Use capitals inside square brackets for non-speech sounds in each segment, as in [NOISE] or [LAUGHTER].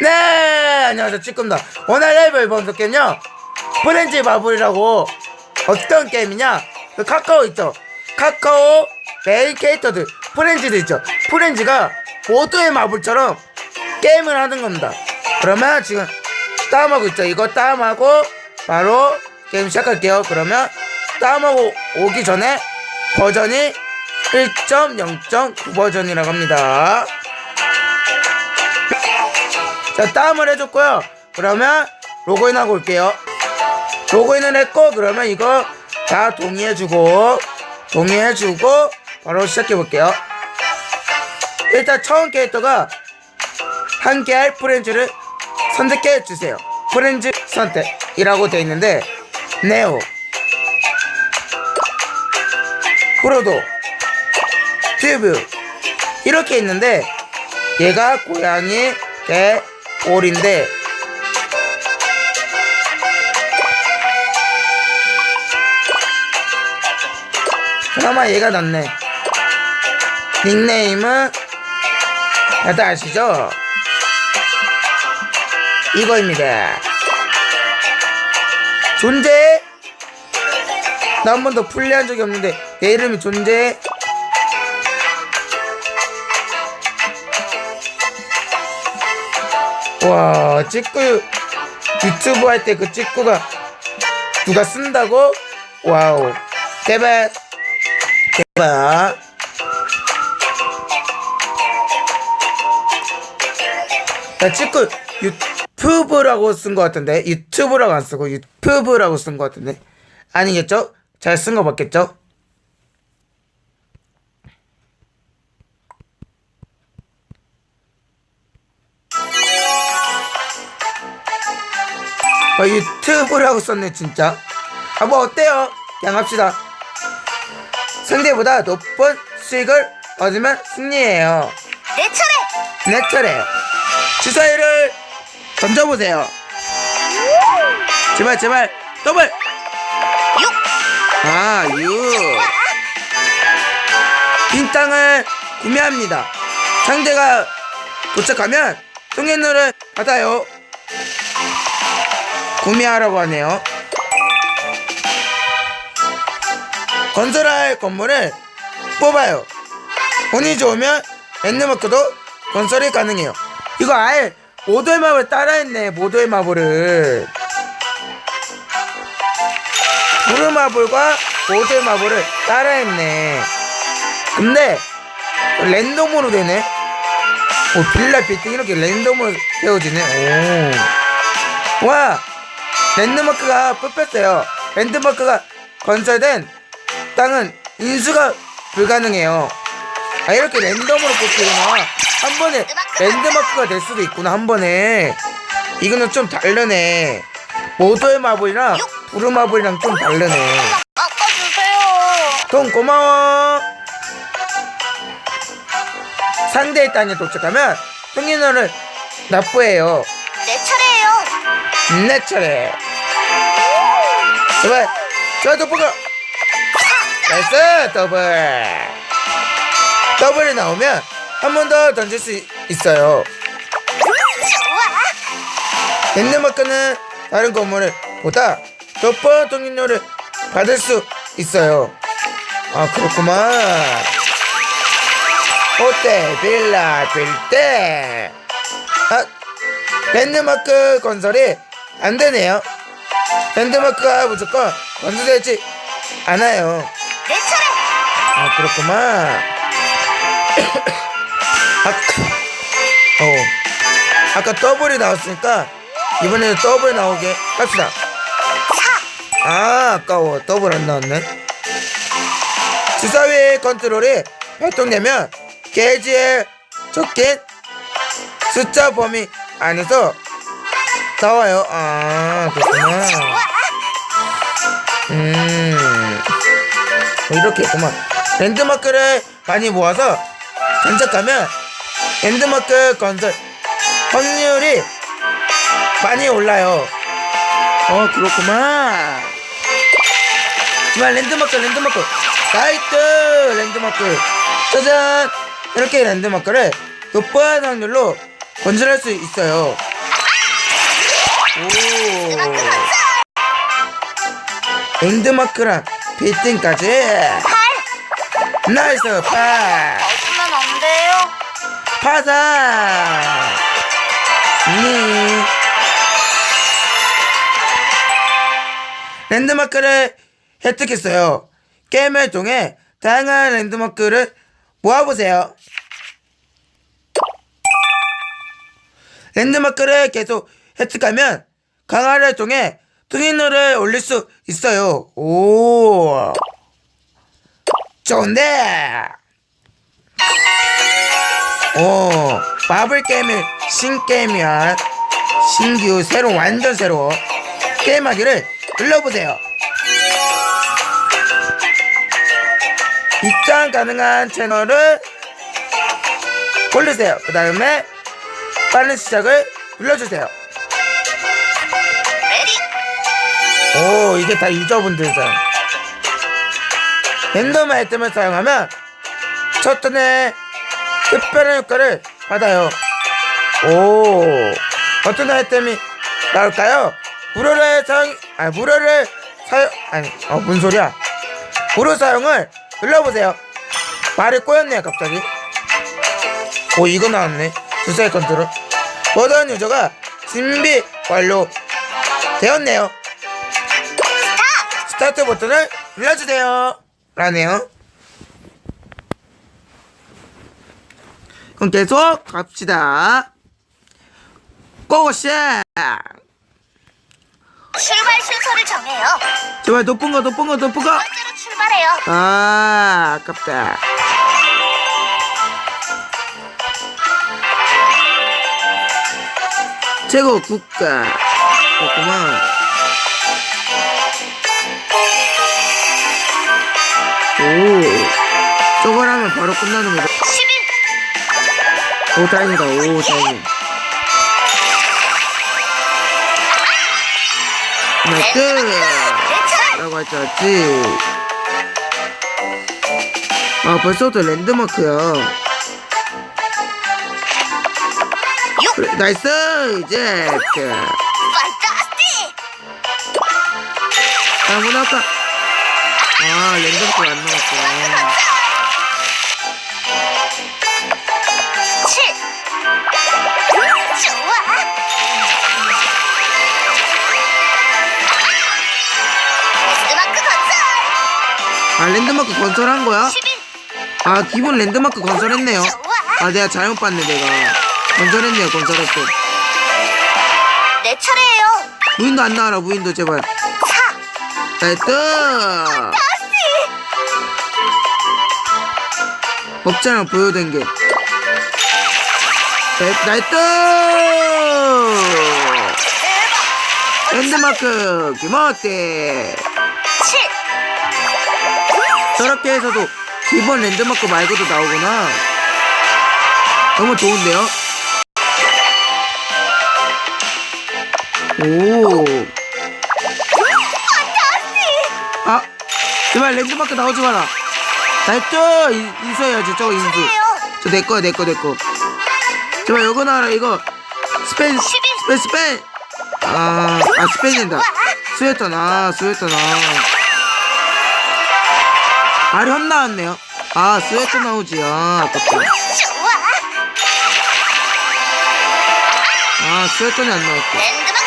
네 안녕하세요. 찌끔다. 오늘 레이블 번석 게임요 프렌즈 마블이라고 어떤 게임이냐? 그 카카오 있죠? 카카오 메인 캐릭터들 프렌즈들 있죠? 프렌즈가 모두의 마블처럼 게임을 하는 겁니다. 그러면 지금 다운하고 있죠? 이거 다운하고 바로 게임 시작할게요. 그러면 다운하고 오기 전에 버전이 1.0.9 버전이라고 합니다 자 다운을 해줬고요. 그러면 로그인하고 올게요. 로그인을 했고 그러면 이거 다 동의해주고 동의해주고 바로 시작해볼게요. 일단 처음 캐릭터가 한 개의 프렌즈를 선택해주세요. 프렌즈 선택이라고 되어 있는데 네오 프로도 튜브 이렇게 있는데 얘가 고양이 개 오리인데 그나마 얘가 낫네. 닉네임은 다들 아시죠? 이거입니다. 존재? 나 한 번도 플레이한 적이 없는데 얘 이름이 존재 와 찍구 유튜브 할 때 그 찍구가 누가 쓴다고? 와우 대박 대박 나 찍구 유튜브라고 쓴 것 같은데 유튜브라고 안 쓰고 유튜브라고 쓴 것 같은데 아니겠죠? 잘 쓴 거 맞겠죠? 아, 유튜브라고 썼네 진짜 아 뭐 어때요 그냥 합시다 상대보다 높은 수익을 얻으면 승리예요 내 차례! 내 차례 주사위를 던져보세요 제발 제발 더블 6! 아, 유. 빈 땅을 구매합니다. 상대가 도착하면 통행료를 받아요. 구매하라고 하네요. 건설할 건물을 뽑아요. 운이 좋으면 랜드마크도 건설이 가능해요. 이거 아예 모두의 마블 따라했네, 모두의 마블을. 부르마블과 모델마블을 따라했네. 근데 랜덤으로 되네. 오 빌라 빌딩 이렇게 랜덤으로 세워지네. 오. 와 랜드마크가 뽑혔어요. 랜드마크가 건설된 땅은 인수가 불가능해요. 아 이렇게 랜덤으로 뽑히구나. 한 번에 랜드마크가 될 수도 있구나 한 번에. 이거는 좀 다르네. 모도의 마블이랑 부르마블이랑 좀 다르네. 바꿔주세요! 돈 고마워. 상대의 땅에 도착하면 통행료를 납부해요. 내 차례예요! 내 차례. 제발, 제발 더블가. 나이스 더블. 더블이 나오면 한 번 더 던질 수 있- 있어요. 좋아! 랜드마크는 다른 건물을 보다 높은 통행료를 받을 수 있어요. 아 그렇구만. 호텔, 빌라, 빌대. 아 랜드마크 건설이 안 되네요. 랜드마크가 무조건 건설되지 않아요. 내 차례! 아 그렇구만. [COUGHS] 아까 어 아까 더블이 나왔으니까 이번에는 더블 나오게 합시다. 4! 아 아까워 더블 안 나왔네. 주사위 컨트롤이 발동되면 게이지에 적힌 숫자 범위 안에서 나와요. 아 그렇구나. 음. 이렇게 했구만. 랜드마크를 많이 모아서 장착하면 랜드마크 건설 확률이 많이 올라요. 어 그렇구만. 정말 랜드마크 랜드마크. 나이트 랜드마크. 짜잔! 이렇게 랜드마크를 높은 확률로 건설할 수 있어요 랜드마크 건설. 엔드마크랑 빌딩까지 8. 나이스 파 어주면 안 돼요. 파사 승리 랜드마크를 획득했어요 게임을 통해 다양한 랜드마크를 모아보세요 랜드마크를 계속 획득하면 강화를 통해 트윈너를 올릴 수 있어요 오 좋은데 오, 마블 게임을 신게임이야. 신규, 새로, 완전 새로. 게임하기를 눌러보세요. 입장 가능한 채널을 고르세요. 그 다음에 빠른 시작을 눌러주세요. 오, 이게 다 유저분들이잖아. 랜덤 아이템을 사용하면 첫 턴에 특별한 효과를 받아요. 오, 어떤 아이템이 나올까요? 무료를 사용, 아, 무료를 사용, 아니, 어, 뭔 소리야? 무료 사용을 눌러보세요. 말이 꼬였네요, 갑자기. 오, 이거 나왔네. 주사위 컨트롤. 모든 유저가 준비 완료 되었네요. 스타트 버튼을 눌러주세요. 라네요. 그럼 계속 갑시다. 고고샷! 출발 순서를 정해요. 제발 높은 거, 높은 거, 높은 거! 번째로 출발해요. 아, 아깝다. 최고 국가. 그렇구만. 오. 저걸 하면 바로 끝나는 거죠. 11. 오, 다행이다. 오, 다행이다. 나이스! 라고 알았지. 아, 벌써부터 랜드마크야. 6. 그래, 나이스! 이제. 아, 뭐 나올까? 아, 랜드마크 안 나왔어. 7. 좋아. 랜드마크 건설. 아, 랜드마크 건설한 거야? 11. 아, 기본 랜드마크 건설했네요. 아, 내가 잘못 봤네, 내가. 건설했네요, 건설했어. 내 차례예요. 무인도 안 나와라, 무인도, 제발. 4. 나이스! 없잖아, 보여된 게. 나이- 나이스! 대박. 랜드마크, 김어때 7. 저렇게 해서도 기본 랜드마크 말고도 나오구나. 너무 좋은데요? 오. 아, 제발 랜드마크 나오지 마라. 인- 인수해야지, 저거 인수. 저 내 거야, 내 거, 내 거. 제발 이거 나와라, 이거. 스페인, 스페인, 스페인! 아, 아, 스페인이다. 스웨터 나, 스웨터 나. 아, 현 나왔네요. 아, 스웨터 나오지. 아, 아깝다. 아, 스웨터는 안 나왔어.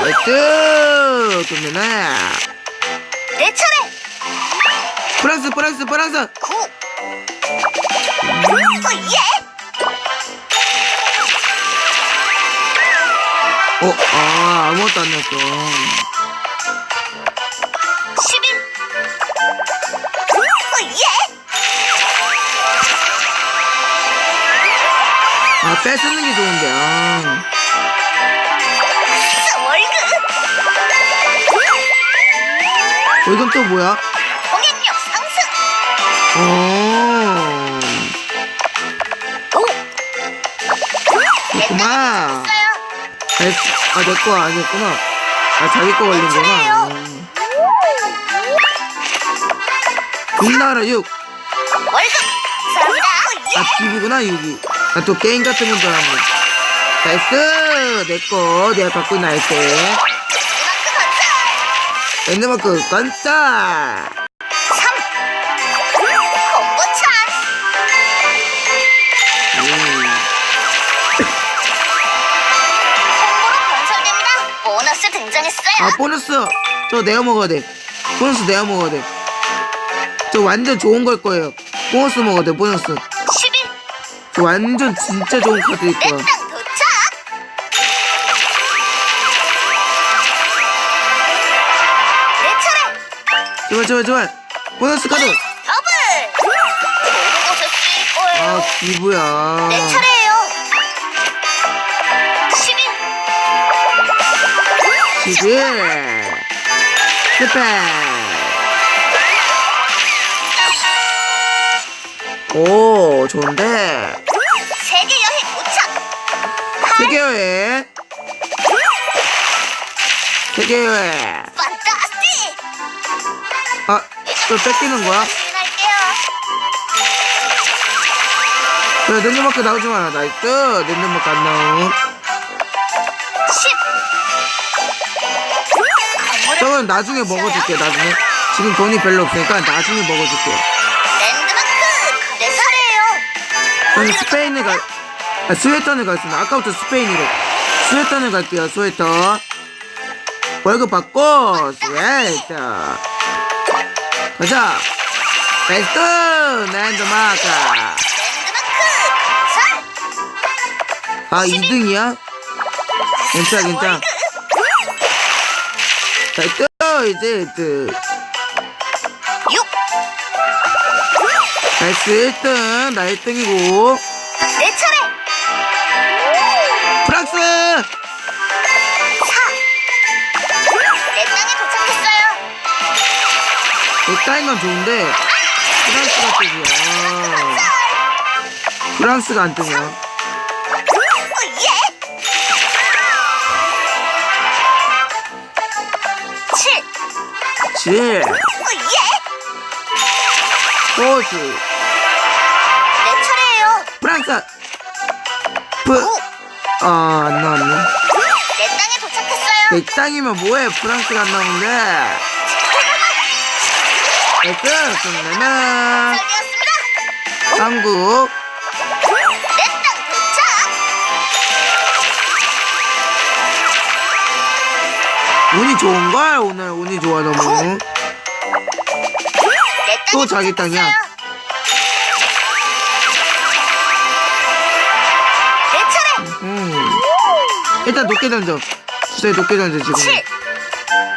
나이스! 좋네. 내 차례. 프랑스, 프랑스, 프랑스! 9. 어, 예. 어, 아, 아무것도 안 나왔어. 11. 어, 예. 아, 뺏는 게 좋은데, 아. 어, 이건 또 뭐야? 공격력 상승. 어. 오. 그만. 됐어요. 됐어. 아, 내 거 아니었구나. 아, 자기 거 걸린 거구나. 음. 6 나와라, 6. 월급. 어, 예. 아, 기부구나, 6이. 아, 또 게임 같은 건줄 알았네. 나이스! 내꺼. 내가 갖고 아이템. 랜 드마크 건설 랜드마크 건설! 3 콤보찬 음. 콤보로 건설됩니다 보너스 등장했어요 아, 보너스! 저 내가 먹어야 돼. 보너스 내가 먹어야 돼. 저 완전 좋은 걸 거예요. 보너스 먹어야 돼, 보너스. 11저 완전 진짜 좋은 카드일 내 거야. 제발, 제발, 제발. 보너스 카드! 더블 모든 곳에 쓰일 거예요 아, 기부야. 내 차례예요 11 11. 스페. 오, 좋은데. 세계 여행 도착 세계 여행. 세계 여행. 또 뺏기는 거야? 저 랜드마크 나오지 마라. 나이스. 랜드마크 안 나옴. 10 저건 나중에 먹어줄게, 나중에. 지금 돈이 별로 없으니까 나중에 먹어줄게. 저는 스페인을 가, 아, 스웨턴을 가겠습니다. 아까부터 스페인으로. 스웨턴을 갈게요, 스웨턴. 월급 받고, 스웨턴. 가자. 베스트 랜드마크. 아, 2등이야? 괜찮아, 괜찮아. 베스트, 이제, 그, 6 베스트 1등, 나 1등이고. 내 차례 백다인 건 좋은데, 프랑스가 뜨지야. 프랑스가 안 뜨냐. 오예 7 7. 오예 호주. 내 차례예요 프랑스. 프. 9 아, 안 나왔네. 내 땅에 도착했어요 내 땅이면 뭐해? 프랑스가 안 나오는데. 됐어, 끝내면 설계였습니다 한국. 내땅 도착 운이 좋은걸? 오늘 운이 좋아, 너무. 내 땅에 또 자기 땅이야. 도착했어요. 내 차례 음. 일단 높게 던져. 주사위 높게 던져, 지금. 7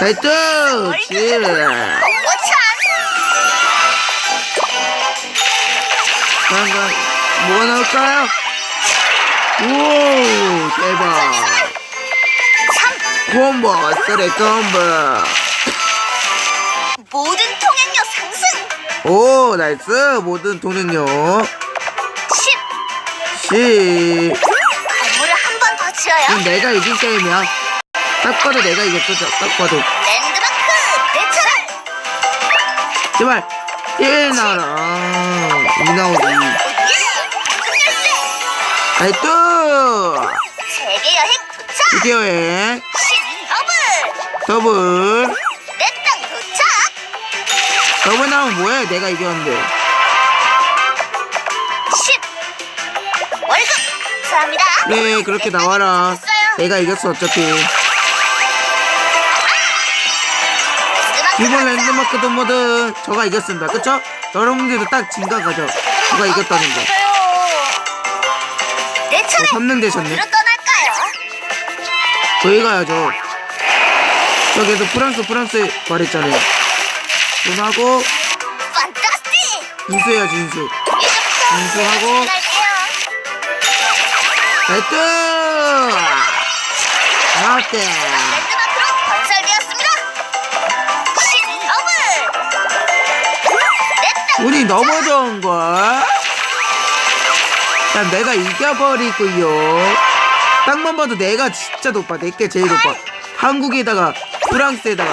나이스! 7. 공 뭐가 나올까요? 오, 대박. 3 콤보, 쓰레 콤보. 모든 통행료 상승 오, 나이스. 모든 돈은요. 10 10. 건물을 한 번 더 지어요 그럼 내가 이긴 게임이야. 딱 봐도 내가 이겼어, 딱 봐도. 랜드마크 내 차례 제발, 1 나와라. 아, 2 나오지. 나이스! 세계 여행 도착 드디어에 12 더블 더블. 내 땅 도착 더블 나오면 뭐해? 내가 이겼는데. 10 월급 감사합니다 그래, 그렇게 나와라. 내가 이겼어, 어차피. 기본 랜드마크든 뭐든 저가 이겼습니다. 그쵸? 여러분들도 딱 증가가죠. 저가 이겼다는 거. 내 차례 어, 3등 되셨네. 어디로 떠날까요? 거기 가야죠. 저기서 프랑스, 프랑스 말했잖아요. 돈하고, 판타스틱 인수해야지, 인수. 인수하고. 나이스! 나왔대. 랜드마크로 건설되었습니다 12 더블 내땅 운이 너무 좋은걸? 난 내가 이겨버리고요. 땅만 봐도 내가 진짜 높아. 내게 제일 높아. 한국에다가 프랑스에다가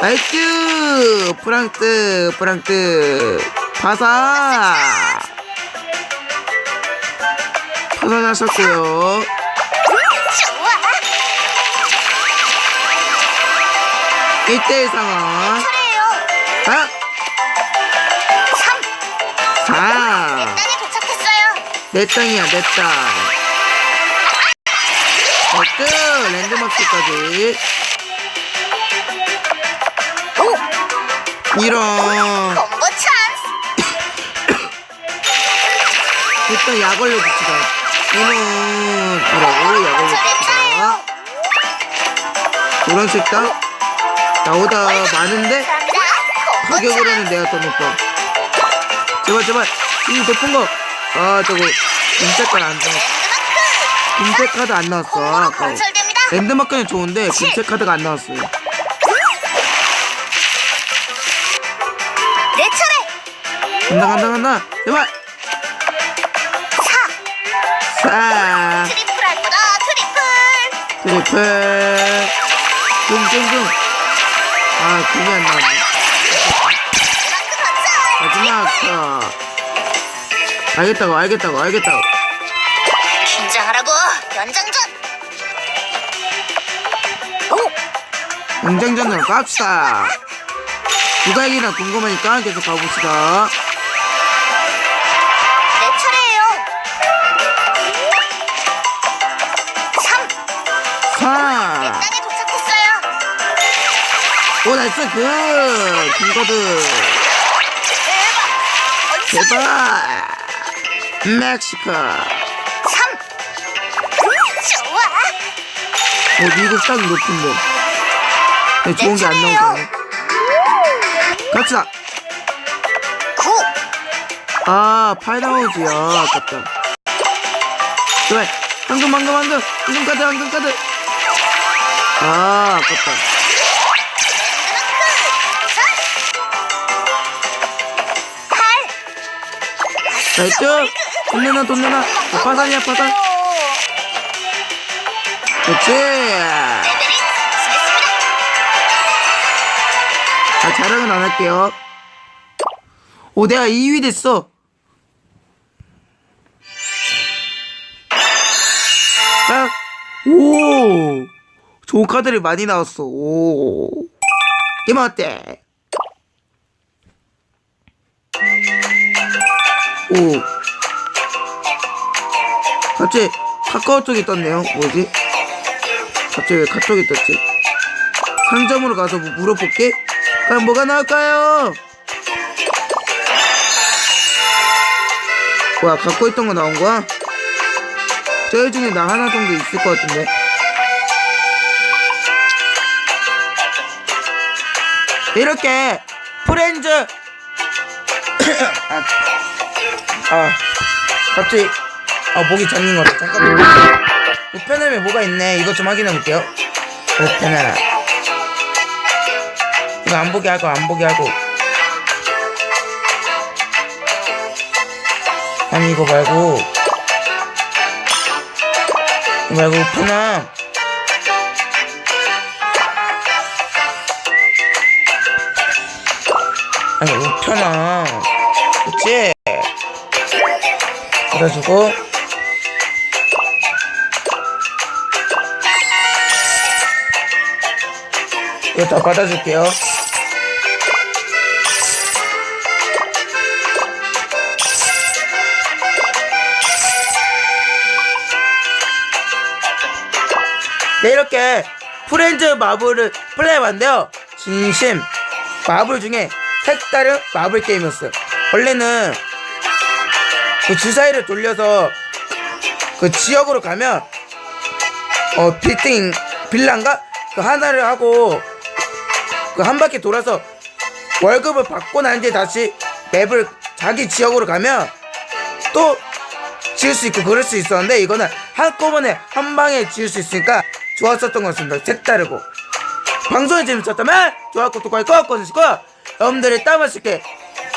나이스! 프랑스, 프랑스. 바사! 하산하셨고요. 좋아. 1대1 상황. 내 땅이야, 내 땅. 어뜨 랜드마크까지. 오, 이런. 콤보 찬스. 일단 약 올려줍시다. 이는 뭐라고 약 올려줍시다. 노란색 땅? 나보다 많은데? 감사합니다. 콤보 찬스. 가격으로는 내가 더 높아. 제발 제발 이 높은 거. 아 저거 금색 카드 안 나왔어. 금색 카드 안 나왔어. 아까. 랜드마크는 좋은데 금색 카드가 안 나왔어요. 내 차례. 간다 간다 간다. 제발. 4. 사. 트리플 할 거다. 트리플. 트리플. 둥둥둥. 아 금이 안 나왔네. 마지막 터. 알겠다고 알겠다고 알겠다고. 긴장하라고. 연장전. 오, 연장전으로 갑시다. 누가 이기나 궁금하니까 계속 가봅시다. 내 차례예요. 3. 4. 땅에 도착했어요. 오 나이스 그 김거드 대박. 대박. 멕시코. 3. 좋아. 어 미국 땅 높은데. 네, 좋은 게 안 나오잖아. 갑시다. 9. 아 파이나우즈야 아깝다. 제발 황금 황금 황금 황금 카드 황금 카드. 아 아깝다. 나이스. 돈 내놔 돈 내놔. 어, 파산이야 파산. 그렇지. 아, 자랑은 안 할게요. 오, 내가 2위 됐어. 아, 오, 좋은 카드를 많이 나왔어. 오, 게임 어때? 오, 갑자기 카카오 쪽이 떴네요. 뭐지? 갑자기 왜 카톡이 떴지? 상점으로 가서 뭐 물어볼게. 과연 뭐가 나올까요? 뭐야 갖고 있던 거 나온 거야? 저희 중에 나 하나 정도 있을 것 같은데. 이렇게 프렌즈 [COUGHS] 아, 아 갑자기 아 목이 잠긴 것 같아. 잠깐만. 우편함에 뭐가 있네. 이것 좀 확인해 볼게요. 우편함 이거 안 보게 하고 안 보게 하고. 아니 이거 말고. 이거 말고 우편함 아니 우편함 그치? 그래가지고 이거 다 받아줄게요 네, 이렇게 프렌즈 마블을 플레이해봤는데요. 진심 마블 중에 색다른 마블 게임이었어요. 원래는 그 주사위를 돌려서 그 지역으로 가면 어 빌딩 빌라인가 그 하나를 하고 그 한 바퀴 돌아서 월급을 받고 난 뒤에 다시 맵을 자기 지역으로 가면 또 지을 수 있고 그럴 수 있었는데 이거는 한꺼번에 한 방에 지을 수 있으니까 좋았었던 것 같습니다. 색다르고 방송이 재밌었다면 좋아요, 구독과 꼭 꺼주시고 여러분들이 따맛있게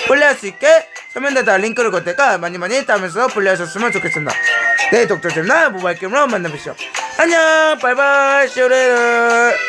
플레이할 수 있게 설명에다 링크를 걸 테니까 많이 많이 따면서 플레이하셨으면 좋겠습니다. 네, 독자 잼나 모바일 게임으로 만나보시죠. 안녕, 바이바이, 쇼레르.